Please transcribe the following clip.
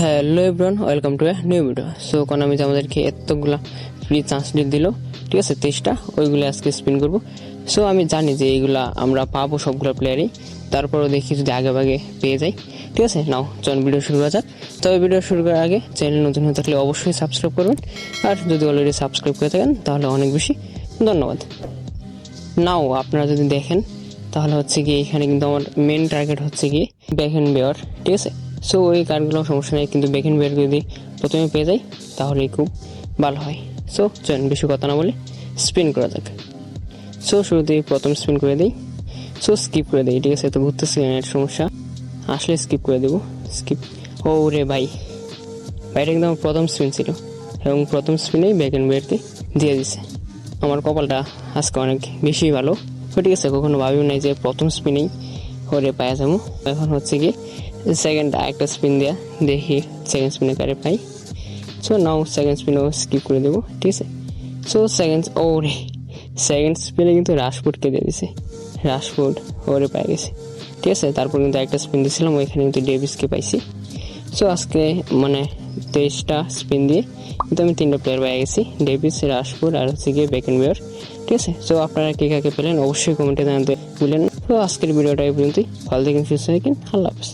Hello everyone welcome to a new video so Konami যে আমাদেরকে এতগুলা ফ্রি চান্স দিল, ঠিক আছে, তেইশটা, ওইগুলো আজকে স্পিন করব। সো আমি জানি যে এইগুলা আমরা পাবো সবগুলো প্লেয়ারই তারপরও দেখি যদি আগে ভাগে পেয়ে যাই, ঠিক আছে? নাও, চল ভিডিও শুরু করা যাক। তবে ভিডিও শুরু করার আগে চ্যানেল নতুন হয়ে থাকলে অবশ্যই সাবস্ক্রাইব করবেন। আর যদি অলরেডি সাবস্ক্রাইব করে থাকেন, তাহলে অনেক বেশি ধন্যবাদ। নাও আপনারা যদি দেখেন, তাহলে হচ্ছে কি এখানে কিন্তু আমার মেন টার্গেট হচ্ছে কি ব্যাকেন বেয়ার ঠিক আছে? সো ওই কার্ডগুলো সমস্যা নেই, কিন্তু ব্যাকেন বেয়ার যদি প্রথমে পেয়ে যাই তাহলেই খুব ভালো হয়। সো চলেন বেশি কথা না বলে স্পিন করা যাক। সো শুরুতেই প্রথম স্পিন করে দিই। সো স্কিপ করে দিই, ঠিক আছে? তো ঘুরতেছি নেট সমস্যা। আসলে স্কিপ করে দেবো। স্কিপ ও রে ভাই। ভাইটা একদম প্রথম স্পিন ছিল, এবং প্রথম স্পিনেই ব্যাক অ্যান্ড বেয়ারকে দিয়ে দিছে। আমার কপালটা আজকে অনেক বেশি ভালো। তো ঠিক আছে, কখনো ভাবিও নাই যে প্রথম স্পিনেই করে পাওয়া যাব এখন হচ্ছে কি সেকেন্ড একটা স্পিন দেওয়া দেখি সেকেন্ড স্পিনে কারে পাই। সো নাও সেকেন্ড স্পিনও স্কিপ করে দেবো, ঠিক আছে? সো সেকেন্ড ও রে সেকেন্ড স্পিনে কিন্তু রাশফুডকে দিয়ে দিছে। রাশফুড ওরে পাই গেছে। ঠিক আছে? তারপর কিন্তু একটা স্পিন দিয়েছিলাম ওইখানে কিন্তু ডেভিসকে পাইছি। সো আজকে মানে তেইশটা স্পিন দিয়ে কিন্তু আমি তিনটা প্লেয়ার পেয়ে গেছি। ডেভিস রাজপুর আর হচ্ছে গিয়ে বেকেন বেয়ার ঠিক আছে? সো আপনারা কে কাকে পেলেন? অবশ্যই কমেন্টে জানাতে বলেন তো আজকের ভিডিওটা এই পর্যন্তই। ভালো দেখেন সুস্থ থাকেন। আল্লাহ হাফেজ।